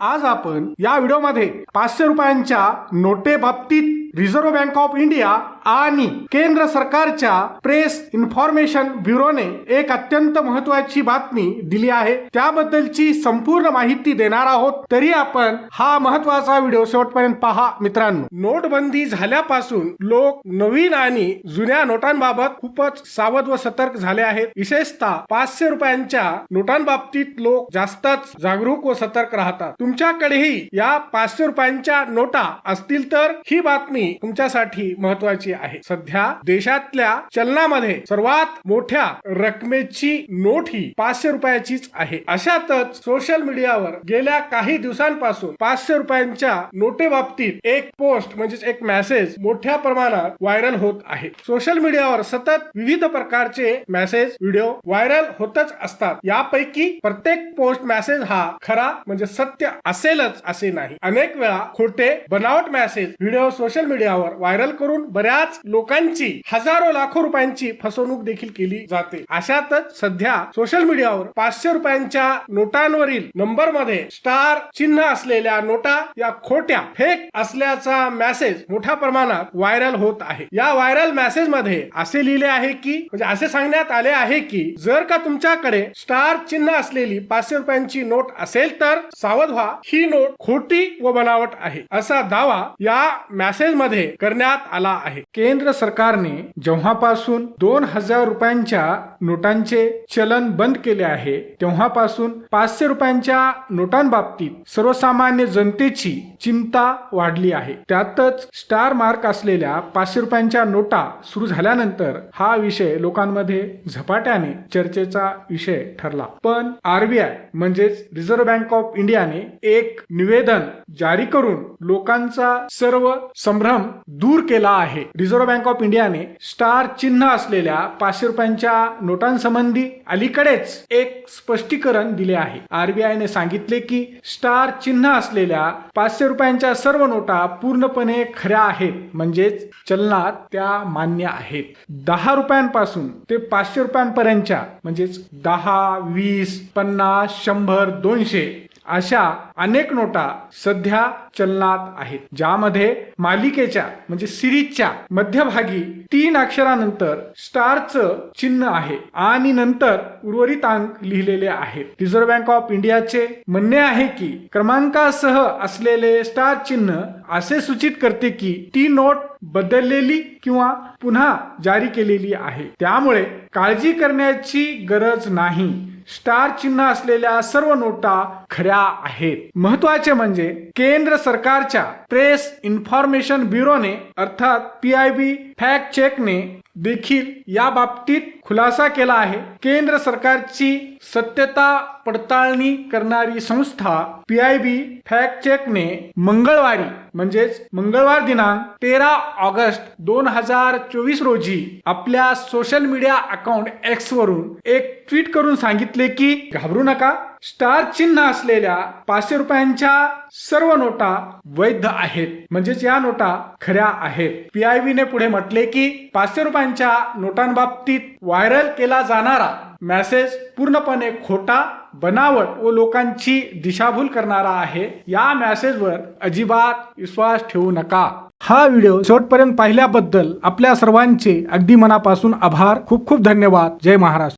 आज आपण या व्हिडिओमध्ये पाचशे रुपयांच्या नोटे बाबतीत रिझर्व्ह बँक ऑफ इंडिया आणि केंद्र सरकारच्या प्रेस इन्फॉर्मेशन ब्युरोने एक अत्यंत महत्वाची बातमी दिली आहे. त्याबद्दलची संपूर्ण माहिती देणार आहोत. तरी आपण हा महत्त्वाचा व्हिडिओ शेवटपर्यंत पहा मित्रांनो. नोटबंदी झाल्यापासून लोक नवीन आणि जुन्या नोटांबाबत खूपच सावध व सतर्क झाले आहेत. विशेषतः पाचशे रुपयांच्या नोटांबाबतीत लोक जास्तच जागरूक व सतर्क राहतात. तुमच्याकडेही या पाचशे रुपयांच्या नोटा असतील तर ही बातमी तुमच्यासाठी महत्वाची आहे. सध्या देशातल्या चलनामध्ये सर्वात मोठ्या रकमेची नोट ही पाचशे रुपयाचीच आहे. अशातच सोशल मीडियावर गेल्या काही दिवसांपासून पाचशे रुपयांच्या नोटेबाबतीत एक पोस्ट म्हणजेच एक मेसेज मोठ्या प्रमाणात व्हायरल होत आहे. सोशल मीडियावर सतत विविध प्रकारचे मेसेज व्हिडिओ व्हायरल होतच असतात. यापैकी प्रत्येक पोस्ट मेसेज हा खरा म्हणजे सत्य असेलच असे नाही. अनेक वेळा खोटे बनावट मेसेज व्हिडिओ सोशल मीडियावर व्हायरल करून बऱ्याच लोकांची हजारो लाखो रुपयांची फसवणूक देखील केली जाते. अशातच सध्या सोशल मीडियावर पाचशे रुपयांच्या नोटांवरील नंबरमध्ये स्टार चिन्ह असलेल्या नोटा या खोट्या फेक असल्याचा मेसेज मोठ्या प्रमाणात व्हायरल होत आहे. या व्हायरल मेसेजमध्ये असे लिहिले आहे की म्हणजे असे सांगण्यात आले आहे की जर का तुमच्याकडे स्टार चिन्ह असलेली पाचशे रुपयांची नोट असेल तर सावध व्हा. ही नोट खोटी व बनावट आहे. असा दावा या मेसेजमध्ये करण्यात आला आहे. केंद्र सरकारने जेव्हापासून दोन हजार रुपयांच्या नोटांचे चलन बंद केले आहे तेव्हापासून पाचशे रुपयांच्या नोटांबाबतीत सर्वसामान्य जनतेची चिंता वाढली आहे. त्यातच स्टार मार्क असलेल्या पाचशे रुपयांच्या नोटा सुरू झाल्यानंतर हा विषय लोकांमध्ये झपाट्याने चर्चेचा विषय ठरला. पण आरबीआय म्हणजेच रिझर्व्ह बँक ऑफ इंडियाने एक निवेदन जारी करून लोकांचा सर्व संभ्रम दूर केला आहे. रिझर्व्ह बँक ऑफ इंडियाने स्टार चिन्ह असलेल्या पाचशे रुपयांच्या नोटांसंबंधी अलीकडेच एक स्पष्टीकरण दिले आहे. आरबीआयने सांगितले की स्टार चिन्ह असलेल्या पाचशे रुपयांच्या सर्व नोटा पूर्णपणे खऱ्या आहेत. म्हणजेच चलनात त्या मान्य आहेत. दहा रुपयांपासून ते पाचशे रुपयांपर्यंतच्या म्हणजेच दहा वीस पन्नास शंभर दोनशे अशा अनेक नोटा सध्या चलनात आहेत ज्यामध्ये मालिकेच्या म्हणजे सिरीजच्या मध्यभागी तीन अक्षरानंतर स्टारचं चिन्ह आहे आणि नंतर उर्वरित अंक लिहिलेले आहेत. रिझर्व्ह बँक ऑफ इंडियाचे म्हणणे आहे की क्रमांकासह असलेले स्टार चिन्ह असे सूचित करते की ती नोट बदललेली किंवा पुन्हा जारी केलेली आहे. त्यामुळे काळजी करण्याची गरज नाही. स्टार चिन्ह असलेल्या सर्व नोटा खऱ्या आहेत. महत्त्वाचे म्हणजे केंद्र सरकारच्या प्रेस इन्फॉर्मेशन ब्युरोने अर्थात पी आय बी फॅक्ट चेकने देखील या बाबतीत खुलासा केला आहे. केंद्र सरकारची सत्यता पडताळणी करणारी संस्था पी आय बी फॅक्ट चेकने मंगळवारी म्हणजेच मंगळवार दिनांक तेरा ऑगस्ट दोन हजार चोवीस रोजी आपल्या सोशल मीडिया अकाउंट एक्स वरून एक ट्विट करून सांगितले की घाबरू नका. स्टार चिन्ह असलेल्या पाचशे रुपयांच्या सर्व नोटा वैध आहेत. म्हणजेच या नोटा खऱ्या आहेत. पीआयबी ने पुढे म्हटले की पाचशे रुपयांच्या नोटांबाबतीत व्हायरल केला जाणारा मेसेज पूर्णपणे खोटा बनावट व लोकांची दिशाभूल करणारा आहे. या मेसेजवर अजिबात विश्वास ठेवू नका. हा व्हिडिओ शेवटपर्यंत पाहिल्याबद्दल आपल्या सर्वांचे अगदी मनापासून आभार. खूप खूप धन्यवाद. जय महाराष्ट्र.